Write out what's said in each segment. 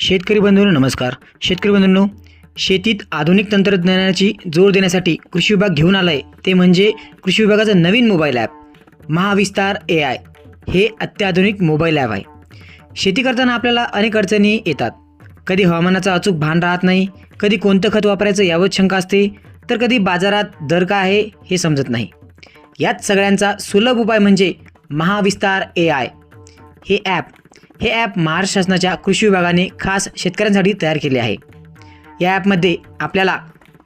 शेतकरी बंधूंनो नमस्कार. शेतकरी बंधूंनो शेतीत आधुनिक तंत्रज्ञानाची जोर देण्यासाठी कृषी विभाग घेऊन आलाय. ते म्हणजे कृषी विभागाचं नवीन mobile app Mahavistar A I हे अत्याधुनिक मोबाईल ॲप आहे. शेती करताना आपल्याला अनेक अडचणी येतात. कधी हवामानाचं अचूक भान राहत नाही कधी कोणतं खत वापरायचं यावर शंका असते तर कधी बाजारात दर काय आहे हे समजत नाही. यात सगळ्यांचा सुलभ उपाय म्हणजे महाविस्तार ए आय हे ॲप हे ॲप महाराष्ट्र शासनाच्या कृषी विभागाने खास शेतकऱ्यांसाठी तयार केले आहे. या ॲपमध्ये आपल्याला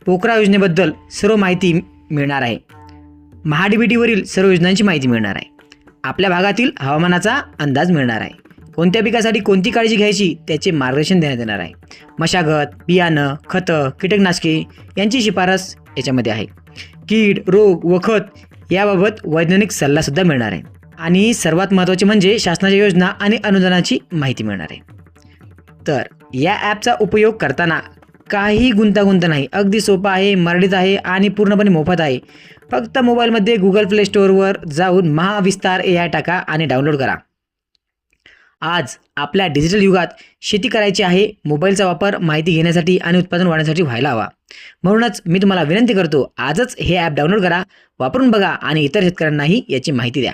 पोकरा योजनेबद्दल सर्व माहिती मिळणार आहे. महाडीबीटीवरील सर्व योजनांची माहिती मिळणार आहे. आपल्या भागातील हवामानाचा अंदाज मिळणार आहे. कोणत्या पिकासाठी कोणती काळजी घ्यायची त्याचे मार्गदर्शन देण्यात येणार आहे. मशागत बियाणं खतं कीटकनाशके यांची शिफारस याच्यामध्ये आहे. कीड रोग व खत याबाबत वैज्ञानिक सल्लासुद्धा मिळणार आहे. आणि सर्वात महत्त्वाचे म्हणजे शासनाच्या योजना आणि अनुदानाची माहिती मिळणार आहे. तर या ॲपचा उपयोग करताना काही गुंतागुंत नाही. अगदी सोपा आहे मराठीत आहे आणि पूर्णपणे मोफत आहे. फक्त मोबाईलमध्ये गुगल प्ले स्टोअरवर जाऊन महाविस्तार ए आय टाका आणि डाउनलोड करा. आज आपल्या डिजिटल युगात शेती करायची आहे मोबाईलचा वापर माहिती घेण्यासाठी आणि उत्पादन वाढण्यासाठी व्हायला हवा. म्हणूनच मी तुम्हाला विनंती करतो आजच हे ॲप डाउनलोड करा वापरून बघा आणि इतर शेतकऱ्यांनाही याची माहिती द्या.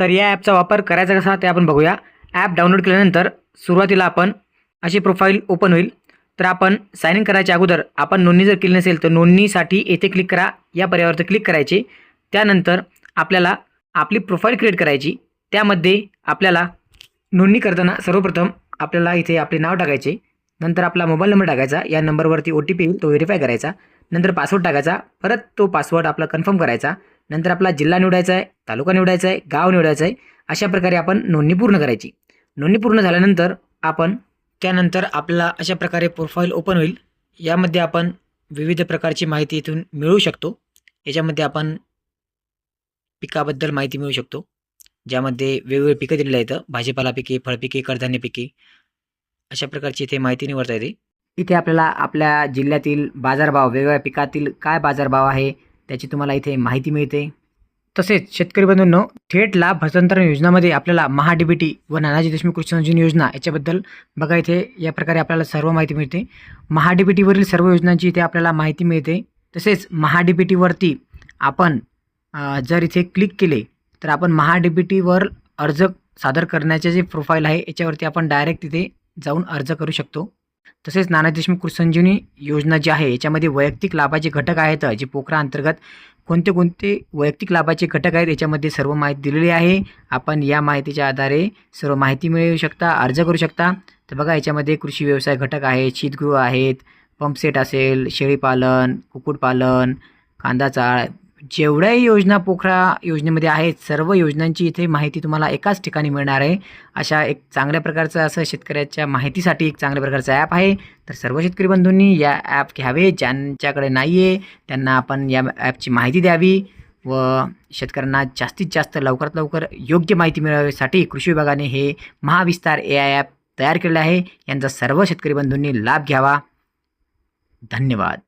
तर या ॲपचा वापर करायचा कसा ते आपण बघूया. ॲप डाउनलोड केल्यानंतर सुरुवातीला आपण अशी प्रोफाईल ओपन होईल. तर आपण साईन इन करायच्या अगोदर आपण नोंदणी जर केली नसेल तर नोंदणीसाठी येथे क्लिक करा. या पर्यावरती क्लिक करायचे. त्यानंतर आपल्याला आपली प्रोफाईल क्रिएट करायची. त्यामध्ये आपल्याला नोंदणी करताना सर्वप्रथम आपल्याला इथे आपले नाव टाकायचे. नंतर आपला मोबाईल नंबर टाकायचा. या नंबरवरती ओ टी पी येईल तो व्हेरीफाय करायचा. नंतर पासवर्ड टाकायचा. परत तो पासवर्ड आपला कन्फर्म करायचा. नंतर आपला जिल्हा निवडायचा आहे तालुका निवडायचा आहे गाव निवडायचं आहे अशा प्रकारे आपण नोंदणी पूर्ण करायची. नोंदणी पूर्ण झाल्यानंतर आपण त्यानंतर आपल्याला अशा प्रकारे प्रोफाईल ओपन होईल. यामध्ये आपण विविध प्रकारची माहिती इथून मिळवू शकतो. याच्यामध्ये आपण पिकाबद्दल माहिती मिळवू शकतो. ज्यामध्ये वेगवेगळे पिकं दिलेलं आहेत. भाजीपाला पिके फळपिके कडधान्य पिके अशा प्रकारची इथे माहिती निवडता येते. इथे आपल्याला आपल्या जिल्ह्यातील बाजारभाव वेगवेगळ्या पिकातील काय बाजारभाव आहे त्याची तुम्हाला इथे माहिती मिळते. तसेच शेतकरी बंधूंनो थेट लाभ हस्तांतरण योजनामध्ये आपल्याला महाडीबीटी व नानाजी देशमुख कृषी संजीवनी योजना याच्याबद्दल बघा इथे या प्रकारे आपल्याला सर्व माहिती मिळते. महाडीबीटीवरील सर्व योजनांची इथे आपल्याला माहिती मिळते. तसेच महाडीबीटीवरती आपण जर इथे क्लिक केले तर आपण महाडीबीटीवर अर्ज सादर करण्याचे जे प्रोफाईल आहे याच्यावरती आपण डायरेक्ट तिथे जाऊन अर्ज करू शकतो. तसेच नाना देशमुख कृषी योजना जी आहे याच्यामध्ये वैयक्तिक लाभाचे घटक आहेत जे पोखरा अंतर्गत कोणते कोणते वैयक्तिक लाभाचे घटक आहेत याच्यामध्ये सर्व माहिती दिलेली आहे. आपण या माहितीच्या आधारे सर्व माहिती मिळवू शकता अर्ज करू शकता. तर बघा याच्यामध्ये कृषी व्यवसाय घटक आहेत शीतगृह आहेत पंपसेट असेल शेळीपालन कुक्कुटपालन कांदा चाळ जेवढ्याही योजना पोखरा योजनेमध्ये आहेत सर्व योजनांची इथे माहिती तुम्हाला एकाच ठिकाणी मिळणार आहे. अशा एक चांगल्या प्रकारचं असं शेतकऱ्याच्या माहितीसाठी एक चांगल्या प्रकारचं ॲप आहे. तर सर्व शेतकरी बंधूंनी या ॲप घ्यावे. ज्यांच्याकडे नाही आहे त्यांना आपण या ॲपची माहिती द्यावी व शेतकऱ्यांना जास्तीत जास्त लवकरात लवकर योग्य माहिती मिळवण्यासाठी कृषी विभागाने हे महाविस्तार ए आय ॲप तयार केले आहे. यांचा सर्व शेतकरी बंधूंनी लाभ घ्यावा. धन्यवाद.